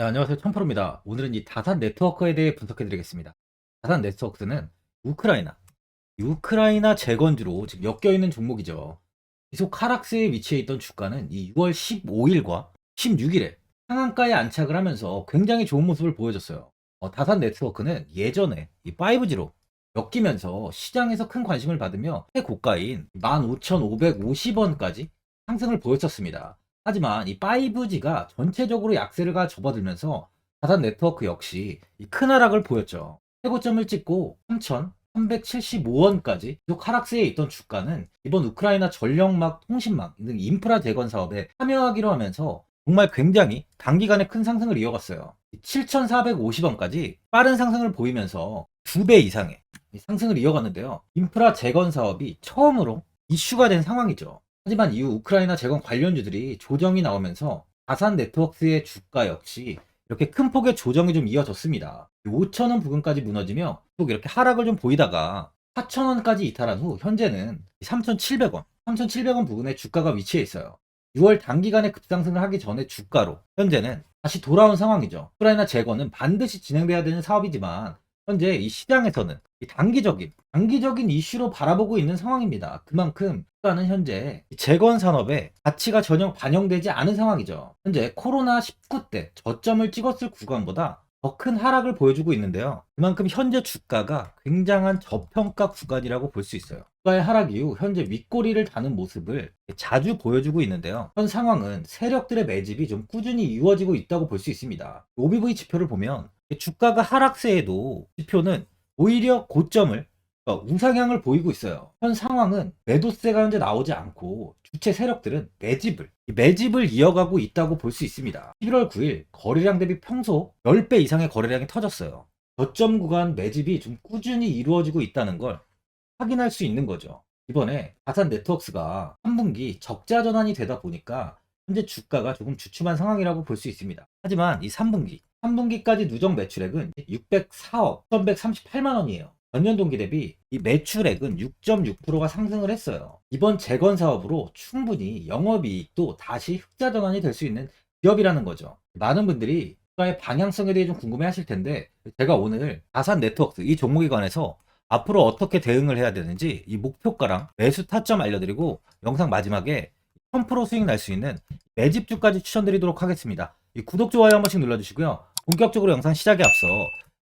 네, 안녕하세요. 청프로입니다. 오늘은 이 다산 네트워크에 대해 분석해 드리겠습니다. 다산 네트워크는 우크라이나, 이 우크라이나 재건주로 지금 엮여 있는 종목이죠. 지속 하락세에 위치해 있던 주가는 이 6월 15일과 16일에 상한가에 안착을 하면서 굉장히 좋은 모습을 보여줬어요. 어, 다산 네트워크는 예전에 이 5G로 엮이면서 시장에서 큰 관심을 받으며 최고가인 15,550원까지 상승을 보였었습니다. 하지만 이 5G가 전체적으로 약세가 접어들면서 다산 네트워크 역시 이큰 하락을 보였죠. 최고점을 찍고 3,375원까지 계속 하락세에 있던 주가는 이번 우크라이나 전력막 통신망 등 인프라 재건 사업에 참여하기로 하면서 정말 굉장히 단기간에 큰 상승을 이어갔어요. 7,450원까지 빠른 상승을 보이면서 두 배 이상의 상승을 이어갔는데요. 인프라 재건 사업이 처음으로 이슈가 된 상황이죠. 하지만 이후 우크라이나 재건 관련주들이 조정이 나오면서 다산 네트워크의 주가 역시 이렇게 큰 폭의 조정이 좀 이어졌습니다. 5천원 부근까지 무너지며 또 이렇게 하락을 좀 보이다가 4천원까지 이탈한 후 현재는 3,700원, 3,700원 부근에 주가가 위치해 있어요. 6월 단기간에 급상승을 하기 전에 주가로 현재는 다시 돌아온 상황이죠. 우크라이나 재건은 반드시 진행돼야 되는 사업이지만 현재 이 시장에서는 이 단기적인 단기적인 이슈로 바라보고 있는 상황입니다. 그만큼 주가는 현재 이 재건 산업의 가치가 전혀 반영되지 않은 상황이죠. 현재 코로나 19 때 저점을 찍었을 구간보다 더 큰 하락을 보여주고 있는데요. 그만큼 현재 주가가 굉장한 저평가 구간이라고 볼 수 있어요. 주가의 하락 이후 현재 윗꼬리를 다는 모습을 자주 보여주고 있는데요. 현 상황은 세력들의 매집이 좀 꾸준히 이루어지고 있다고 볼 수 있습니다. OBV 지표를 보면 주가가 하락세에도 지표는 오히려 고점을 그러니까 우상향을 보이고 있어요. 현 상황은 매도세가 현재 나오지 않고 주체 세력들은 매집을 이 매집을 이어가고 있다고 볼 수 있습니다. 11월 9일 거래량 대비 평소 10배 이상의 거래량이 터졌어요. 저점 구간 매집이 좀 꾸준히 이루어지고 있다는 걸 확인할 수 있는 거죠. 이번에 다산 네트워크가 3분기 적자 전환이 되다 보니까 현재 주가가 조금 주춤한 상황이라고 볼 수 있습니다. 하지만 이 3분기, 3분기까지 누적 매출액은 604억 1138만 원이에요. 전년 동기 대비 이 매출액은 6.6%가 상승을 했어요. 이번 재건 사업으로 충분히 영업이익도 다시 흑자 전환이 될 수 있는 기업이라는 거죠. 많은 분들이 주가의 방향성에 대해 좀 궁금해 하실 텐데 제가 오늘 다산 네트워크 이 종목에 관해서 앞으로 어떻게 대응을 해야 되는지 이 목표가랑 매수 타점 알려드리고 영상 마지막에 1000% 수익 날 수 있는 매집주까지 추천드리도록 하겠습니다. 이 구독, 좋아요 한 번씩 눌러주시고요. 본격적으로 영상 시작에 앞서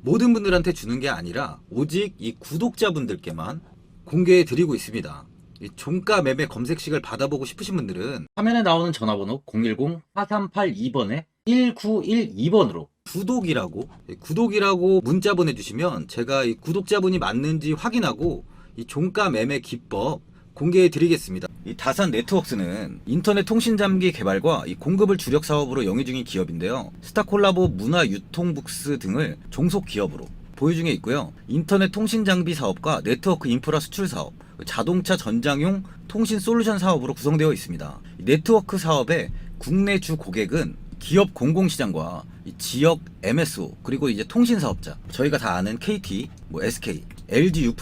모든 분들한테 주는 게 아니라 오직 이 구독자분들께만 공개해 드리고 있습니다. 이 종가 매매 검색식을 받아보고 싶으신 분들은 화면에 나오는 전화번호 010-4382번에 1912번으로 구독이라고 예, 구독이라고 문자 보내주시면 제가 이 구독자분이 맞는지 확인하고 이 종가 매매 기법 공개해 드리겠습니다. 이 다산 네트워크스는 인터넷 통신 장비 개발과 이 공급을 주력 사업으로 영위 중인 기업인데요. 스타콜라보 문화 유통북스 등을 종속 기업으로 보유 중에 있고요. 인터넷 통신 장비 사업과 네트워크 인프라 수출 사업, 자동차 전장용 통신 솔루션 사업으로 구성되어 있습니다. 이 네트워크 사업의 국내 주 고객은 기업 공공시장과 이 지역 MSO 그리고 이제 통신 사업자 저희가 다 아는 KT, 뭐 SK, LG U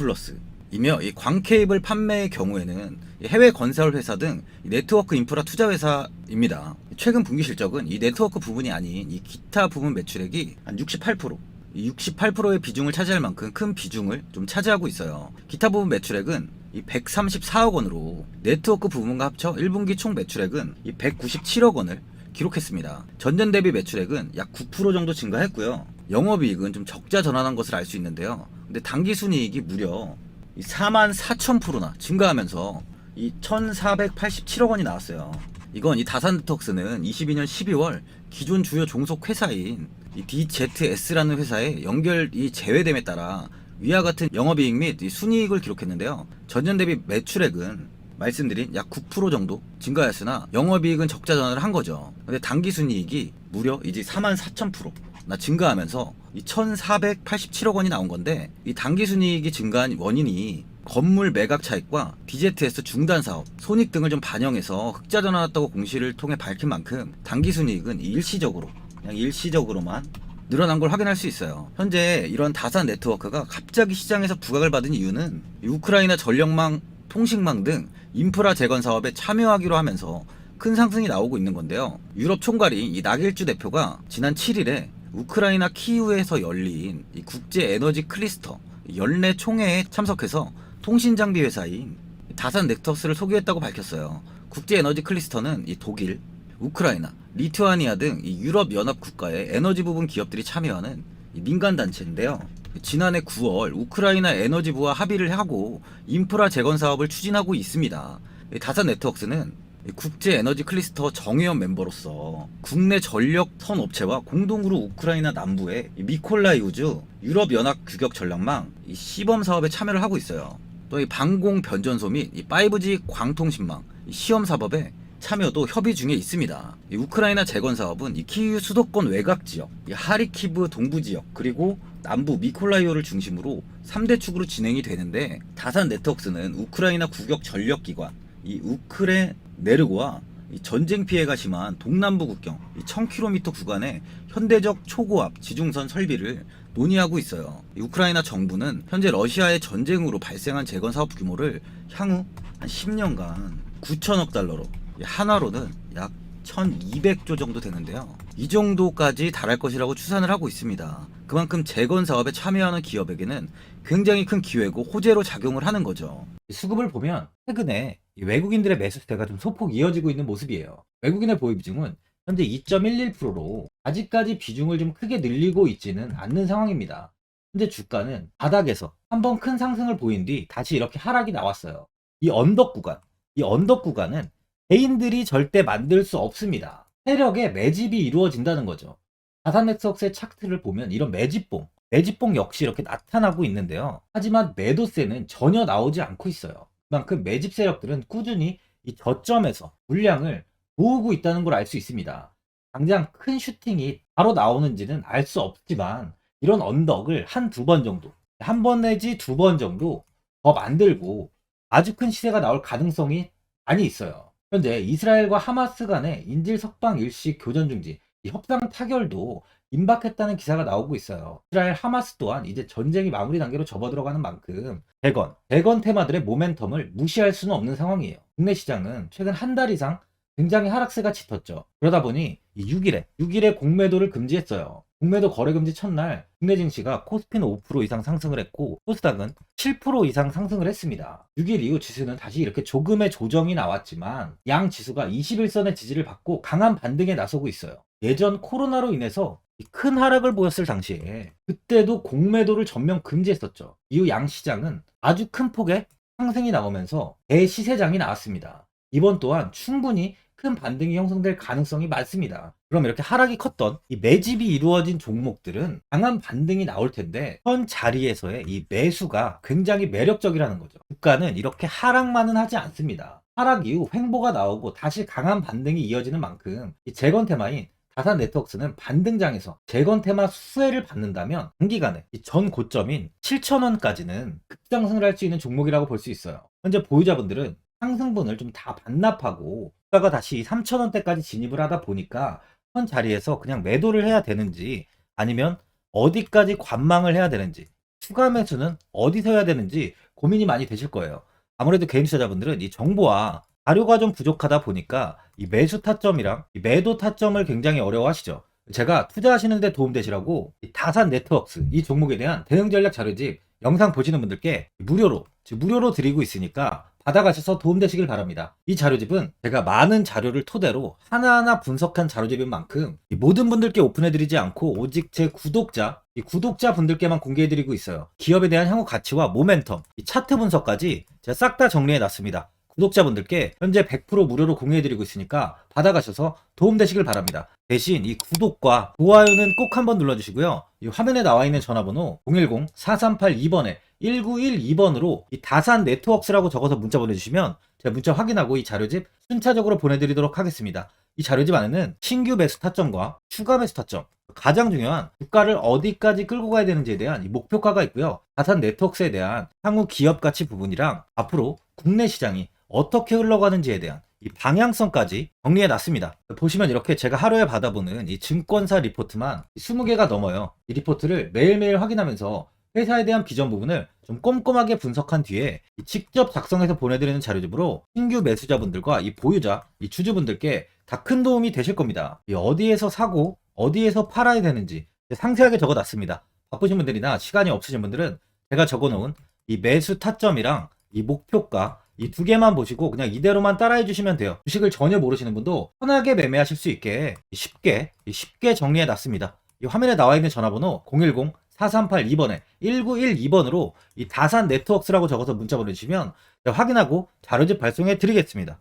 이며 이 광케이블 판매의 경우에는 이 해외 건설 회사 등이 네트워크 인프라 투자 회사입니다. 최근 분기 실적은 이 네트워크 부분이 아닌 이 기타 부분 매출액이 한 68%, 이 68%의 비중을 차지할 만큼 큰 비중을 좀 차지하고 있어요. 기타 부분 매출액은 이 134억 원으로 네트워크 부분과 합쳐 1분기 총 매출액은 이 197억 원을 기록했습니다. 전년 대비 매출액은 약 9% 정도 증가했고요. 영업이익은 좀 적자 전환한 것을 알 수 있는데요. 근데 당기 순이익이 무려 이 4만 4천 프로나 증가하면서 이 1,487억 원이 나왔어요. 이건 이 다산 네트워크스는 22년 12월 기존 주요 종속 회사인 이 DZS라는 회사의 연결이 제외됨에 따라 위와 같은 영업이익 및이 순이익을 기록했는데요. 전년 대비 매출액은 말씀드린 약 9% 정도 증가했으나 영업이익은 적자 전환을 한 거죠. 근데 단기 순이익이 무려 이제 4만 4천 프로 나 증가하면서 이 1,487억 원이 나온 건데 이 단기 순이익이 증가한 원인이 건물 매각 차익과 DZS 중단 사업, 손익 등을 좀 반영해서 흑자 전환했다고 공시를 통해 밝힌 만큼 단기 순이익은 일시적으로 그냥 일시적으로만 늘어난 걸 확인할 수 있어요. 현재 이런 다산 네트워크가 갑자기 시장에서 부각을 받은 이유는 이 우크라이나 전력망, 통신망 등 인프라 재건 사업에 참여하기로 하면서 큰 상승이 나오고 있는 건데요. 유럽 총괄이 이 나길주 대표가 지난 7일에 우크라이나 키이우에서 열린 이 국제 에너지 클리스터 연례 총회에 참석해서 통신 장비 회사인 다산 넥터스를 소개했다고 밝혔어요. 국제 에너지 클리스터는 이 독일, 우크라이나, 리투아니아 등이 유럽 연합 국가의 에너지 부분 기업들이 참여하는 이 민간 단체인데요. 지난해 9월 우크라이나 에너지부와 합의를 하고 인프라 재건 사업을 추진하고 있습니다. 이 다산 네트워크스는 이 국제 에너지 클리스터 정회원 멤버로서 국내 전력 선 업체와 공동으로 우크라이나 남부의 이 미콜라이우주 유럽 연합 규격 전력망 이 시범 사업에 참여를 하고 있어요. 또 이 방공 변전소 및이 5G 광통신망 이 시험 사업에 참여도 협의 중에 있습니다. 이 우크라이나 재건 사업은 이 키이우 수도권 외곽 지역, 이 하리키브 동부 지역, 그리고 남부 미콜라이오를 중심으로 3대 축으로 진행이 되는데 다산 네트워크스는 우크라이나 국역 전력 기관, 이 우크레 네르고와 이 전쟁 피해가 심한 동남부 국경 이 1000km 구간의 현대적 초고압 지중선 설비를 논의하고 있어요. 이 우크라이나 정부는 현재 러시아의 전쟁으로 발생한 재건 사업 규모를 향후 한 10년간 9천억 달러로 이 하나로는 약 1200조 정도 되는데요. 이 정도까지 달할 것이라고 추산을 하고 있습니다. 그만큼 재건 사업에 참여하는 기업에게는 굉장히 큰 기회고 호재로 작용을 하는 거죠. 수급을 보면 최근에 이 외국인들의 매수세가 좀 소폭 이어지고 있는 모습이에요. 외국인의 보유 비중은 현재 2.11%로 아직까지 비중을 좀 크게 늘리고 있지는 않는 상황입니다. 현재 주가는 바닥에서 한번 큰 상승을 보인 뒤 다시 이렇게 하락이 나왔어요. 이 언덕 구간, 이 언덕 구간은 개인들이 절대 만들 수 없습니다. 세력의 매집이 이루어진다는 거죠. 자산 네트워크의 차트를 보면 이런 매집봉, 매집봉 역시 이렇게 나타나고 있는데요. 하지만 매도세는 전혀 나오지 않고 있어요. 그만큼 매집 세력들은 꾸준히 이 저점에서 물량을 모으고 있다는 걸 알 수 있습니다. 당장 큰 슈팅이 바로 나오는지는 알 수 없지만 이런 언덕을 한 두 번 정도, 한 번 내지 두 번 정도 더 만들고 아주 큰 시세가 나올 가능성이 많이 있어요. 현재 이스라엘과 하마스 간의 인질 석방 일시 교전 중지, 이 협상 타결도 임박했다는 기사가 나오고 있어요. 이스라엘 하마스 또한 이제 전쟁이 마무리 단계로 접어들어가는 만큼 대건, 대건 테마들의 모멘텀을 무시할 수는 없는 상황이에요. 국내 시장은 최근 한 달 이상 굉장히 하락세가 짙었죠. 그러다 보니 이 6일에 6일에 공매도를 금지했어요. 공매도 거래 금지 첫날 국내 증시가 코스피는 5% 이상 상승을 했고 코스닥은 7% 이상 상승을 했습니다. 6일 이후 지수는 다시 이렇게 조금의 조정이 나왔지만 양 지수가 21선의 지지를 받고 강한 반등에 나서고 있어요. 예전 코로나로 인해서 이 큰 하락을 보였을 당시에 그때도 공매도를 전면 금지했었죠. 이후 양 시장은 아주 큰 폭의 상승이 나오면서 대시세장이 나왔습니다. 이번 또한 충분히 큰 반등이 형성될 가능성이 많습니다. 그럼 이렇게 하락이 컸던 이 매집이 이루어진 종목들은 강한 반등이 나올 텐데 현 자리에서의 이 매수가 굉장히 매력적이라는 거죠. 주가는 이렇게 하락만은 하지 않습니다. 하락 이후 횡보가 나오고 다시 강한 반등이 이어지는 만큼 이 재건 테마인 다산 네트워크스는 반등장에서 재건 테마 수혜를 받는다면 단기간에 이전 고점인 7,000원까지는 급상승을 할 수 있는 종목이라고 볼 수 있어요. 현재 보유자분들은 상승분을 좀 다 반납하고 주가가 다시 3,000원대까지 진입을 하다 보니까 현 자리에서 그냥 매도를 해야 되는지 아니면 어디까지 관망을 해야 되는지 추가 매수는 어디서 해야 되는지 고민이 많이 되실 거예요. 아무래도 개인 투자자분들은 이 정보와 자료가 좀 부족하다 보니까 이 매수 타점이랑 이 매도 타점을 굉장히 어려워하시죠. 제가 투자하시는데 도움되시라고 이 다산 네트워크스 이 종목에 대한 대응 전략 자료집 영상 보시는 분들께 무료로 즉 무료로 드리고 있으니까 받아가셔서 도움되시길 바랍니다. 이 자료집은 제가 많은 자료를 토대로 하나하나 분석한 자료집인 만큼 이 모든 분들께 오픈해드리지 않고 오직 제 구독자, 이 구독자 분들께만 공개해드리고 있어요. 기업에 대한 향후 가치와 모멘텀, 이 차트 분석까지 제가 싹 다 정리해놨습니다. 구독자분들께 현재 100% 무료로 공유해드리고 있으니까 받아가셔서 도움되시길 바랍니다. 대신 이 구독과 좋아요는 꼭 한번 눌러주시고요. 이 화면에 나와 있는 전화번호 010-4382번에 1912번으로 이 다산 네트워크스라고 적어서 문자 보내주시면 제가 문자 확인하고 이 자료집 순차적으로 보내드리도록 하겠습니다. 이 자료집 안에는 신규 매수 타점과 추가 매수 타점, 가장 중요한 주가를 어디까지 끌고 가야 되는지에 대한 이 목표가가 있고요. 다산 네트워크스에 대한 향후 기업 가치 부분이랑 앞으로 국내 시장이 어떻게 흘러가는지에 대한 이 방향성까지 정리해 놨습니다. 보시면 이렇게 제가 하루에 받아보는 이 증권사 리포트만 20개가 넘어요. 이 리포트를 매일매일 확인하면서 회사에 대한 비전 부분을 좀 꼼꼼하게 분석한 뒤에 이 직접 작성해서 보내드리는 자료집으로 신규 매수자분들과 이 보유자, 이 주주분들께 다 큰 도움이 되실 겁니다. 이 어디에서 사고 어디에서 팔아야 되는지 상세하게 적어 놨습니다. 바쁘신 분들이나 시간이 없으신 분들은 제가 적어 놓은 이 매수 타점이랑 이 목표가 이 두 개만 보시고 그냥 이대로만 따라해 주시면 돼요. 주식을 전혀 모르시는 분도 편하게 매매하실 수 있게 쉽게 쉽게 정리해 놨습니다. 이 화면에 나와 있는 전화번호 010 4382번에 1912번으로 이 다산 네트워크스라고 적어서 문자 보내주시면 확인하고 자료집 발송해 드리겠습니다.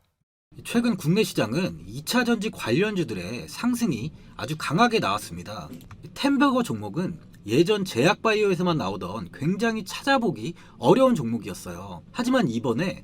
최근 국내 시장은 2차 전지 관련주들의 상승이 아주 강하게 나왔습니다. 템버거 종목은 예전 제약바이오에서만 나오던 굉장히 찾아보기 어려운 종목이었어요. 하지만 이번에